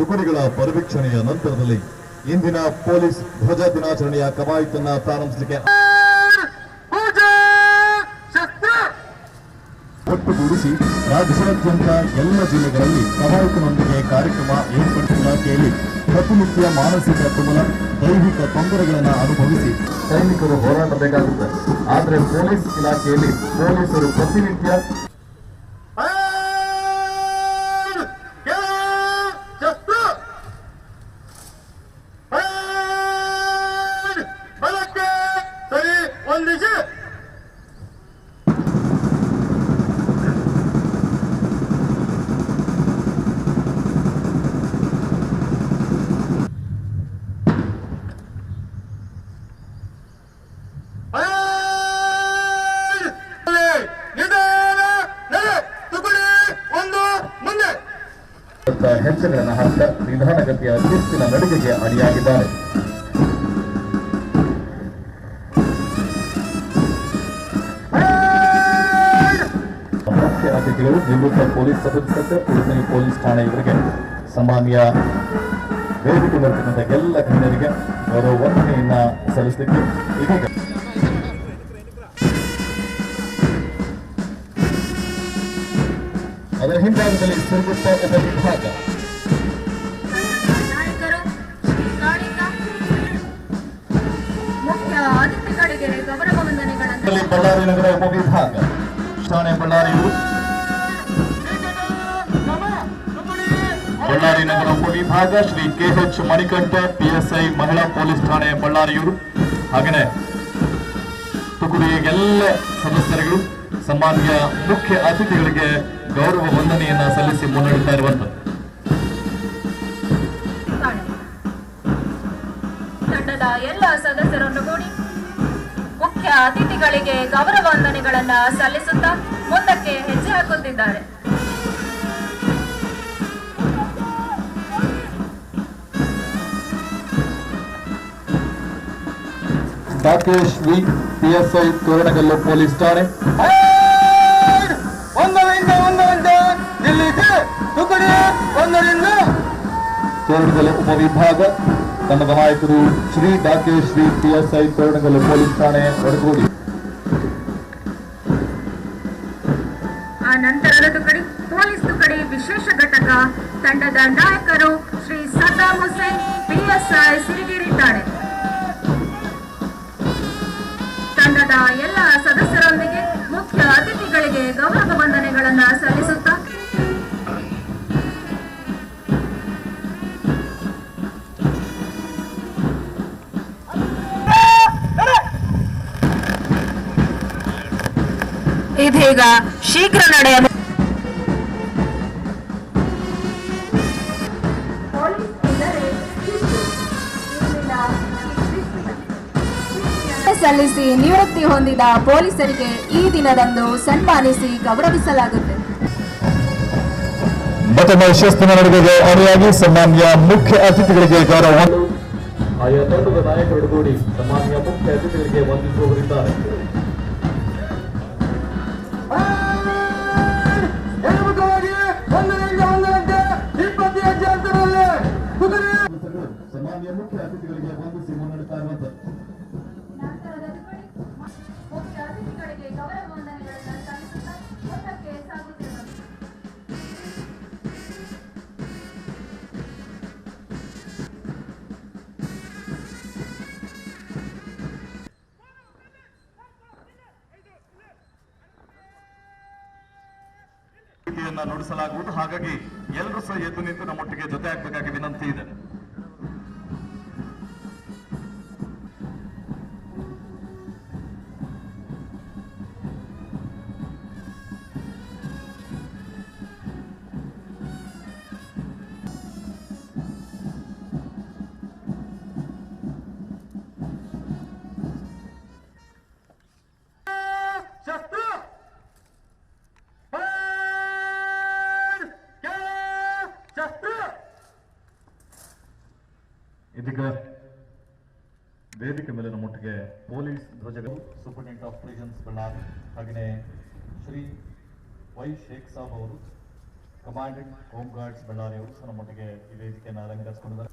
ತುಕಡಿಗಳ ಪರಿವೀಕ್ಷಣೆಯ ನಂತರದಲ್ಲಿ ಇಂದಿನ ಪೊಲೀಸ್ ಧ್ವಜ ದಿನಾಚರಣೆಯ ಕವಾಯತನ್ನ ಪ್ರಾರಂಭಿಸಲಿಕ್ಕೆ ಒಟ್ಟುಗೂಡಿಸಿ ರಾಜ್ಯಾದ್ಯಂತ ಎಲ್ಲ ಜಿಲ್ಲೆಗಳಲ್ಲಿ ಕವಾಯತಿನೊಂದಿಗೆ ಕಾರ್ಯಕ್ರಮ ಏರ್ಪಡಿಸಿದ ಕೇಳಿ ಪ್ರತಿನಿತ್ಯ ಮಾನಸಿಕ ತುಮಲ ದೈಹಿಕ ತೊಂದರೆಗಳನ್ನು ಅನುಭವಿಸಿ ಸೈನಿಕರು ಹೋರಾಡಬೇಕಾಗುತ್ತೆ. ಆದರೆ ಪೊಲೀಸ್ ಇಲಾಖೆಯಲ್ಲಿ ಪೊಲೀಸರು ಪ್ರತಿನಿತ್ಯ ಹೆಜ್ಜೆಗಳನ್ನು ಹಾಕ್ತಾ ನಿಧಾನಗತಿಯ ಶಿಸ್ತಿನ ನಡಿಗೆಗೆ ಅಣಿಯಾಗಿದ್ದಾರೆ ಮುಖ್ಯ ಅತಿಥಿಗಳು ನಿವೃತ್ತ police sub inspector Udupi police ಠಾಣೆ ಇವರಿಗೆ ಸಾಮಾನ್ಯ ವೇದಿಕೆ ಬರ್ತಕ್ಕಂಥ ಎಲ್ಲ ಗಣ್ಯರಿಗೆ ಗೌರವ ವಂದನೆಯನ್ನ ಸಲ್ಲಿಸಲಿಕ್ಕೆ ಇದೀಗ ಅದರ ಹಿಂಭಾಗದಲ್ಲಿ ಸಿರುಗುಪ್ಪ ಉಪವಿಭಾಗ ಬಳ್ಳಾರಿ ನಗರ ಉಪವಿಭಾಗ ಶಾಣೆ ಬಳ್ಳಾರಿಯು ಬಳ್ಳಾರಿ ನಗರ ಉಪವಿಭಾಗ Shri K H Manikantha PSI ಮಹಿಳಾ ಪೊಲೀಸ್ ಠಾಣೆ ಬಳ್ಳಾರಿಯೂರು ಹಾಗೆಯೇ ತುಕುಡಿ ಎಲ್ಲ ಸದಸ್ಯರುಗಳು ಸಾಮಾನ್ಯ ಮುಖ್ಯ ಅತಿಥಿಗಳಿಗೆ ಗೌರವ ವಂದನೆಯನ್ನ ಸಲ್ಲಿಸಿ ಮುನ್ನಡೆತಾ ಇರುವಂತ. ತಂಡದ ಎಲ್ಲ ಸದಸ್ಯರನ್ನು ಕೂಡಿ ಮುಖ್ಯ ಅತಿಥಿಗಳಿಗೆ ಗೌರವ ವಂದನೆಗಳನ್ನ ಸಲ್ಲಿಸುತ್ತಾ ಮುಂದಕ್ಕೆ ಹೆಜ್ಜೆ ಹಾಕುತ್ತಿದ್ದಾರೆ. Rakesh V PSI Toranagallu police ಠಾಣೆ. ತೋರಣಗಲ್ಲು ಉಪವಿಭಾಗ ತಂಡದ ನಾಯಕರು ಶ್ರೀ ಡಾಕೆ ಶ್ರೀ ಪಿಎಸ್ಐ ತೋರಣಗಲ್ಲು ಪೊಲೀಸ್ ಠಾಣೆ ವಡಗೂಡಿ ಆ ನಂತರದ ತುಕಡಿ ಪೊಲೀಸ್ ತುಕಡಿ ವಿಶೇಷ ಘಟಕ ತಂಡದ ನಾಯಕರು ಶ್ರೀ ಸದ್ದಾಂ ಹುಸೇನ್, ಪಿಎಸ್ಐ ಸಿರಿಗಿರಿ ಠಾಣೆ ತಂಡದ ಎಲ್ಲ ಸದಸ್ಯರೊಂದಿಗೆ ಮುಖ್ಯ ಅತಿಥಿಗಳಿಗೆ ಗೌರವ ವಂದನೆಗಳನ್ನು ಸಲ್ಲಿಸುತ್ತಾ ಇದೀಗ ಶೀಘ್ರ ನಡೆಯ ಸಲ್ಲಿಸಿ ನಿವೃತ್ತಿ ಹೊಂದಿದ ಪೊಲೀಸರಿಗೆ ಈ ದಿನದಂದು ಸನ್ಮಾನಿಸಿ ಗೌರವಿಸಲಾಗುತ್ತೆ ಮತ್ತೊಮ್ಮೆ ಶಿಸ್ತಿನ ನಡುವೆಗೆ ಅಣಿಯಾಗಿ ಸಾಮಾನ್ಯ ಮುಖ್ಯ ಅತಿಥಿಗಳಿಗೆ ಗೌರವ ಆಯಾ ತಂಡದ ನಾಯಕರೊಡಗೂಡಿ ಸಾಮಾನ್ಯ ಮುಖ್ಯ ಅತಿಥಿಗಳಿಗೆ ವಂದಿಸುವವರಿದ್ದಾರೆ ರೀತಿಯನ್ನ ನುಡಿಸಲಾಗುವುದು. ಹಾಗಾಗಿ ಎಲ್ಲರೂ ಸಹ ಎದ್ದು ನಿಂತು ನಮ್ಮೊಟ್ಟಿಗೆ ಜೊತೆ ಆಗ್ಬೇಕಾಗಿ ವಿನಂತಿ ಇದೆ. ಇದೀಗ ವೇದಿಕೆ ಮೇಲಿನ ಮುಟ್ಟಿಗೆ ಪೊಲೀಸ್ ಧ್ವಜಗಳು ಸೂಪರಿಂಟೆಂಡೆಂಟ್ ಆಫ್ ಪ್ರಿಸನ್ಸ್ ಬಳ್ಳಾರಿ ಹಾಗೆಯೇ ಶ್ರೀ ವೈ ಶೇಖ್ ಸಾಬ್ ಅವರು, ಕಮಾಂಡೆಂಟ್, ಹೋಮ್ ಗಾರ್ಡ್ಸ್, ಬಳ್ಳಾರಿ ಅವರು ಸಹ ನಮ್ಮೊಟ್ಟಿಗೆ ಈ ವೇದಿಕೆಯನ್ನು ಅಲಂಕರಿಸಿಕೊಂಡಿದ್ದಾರೆ.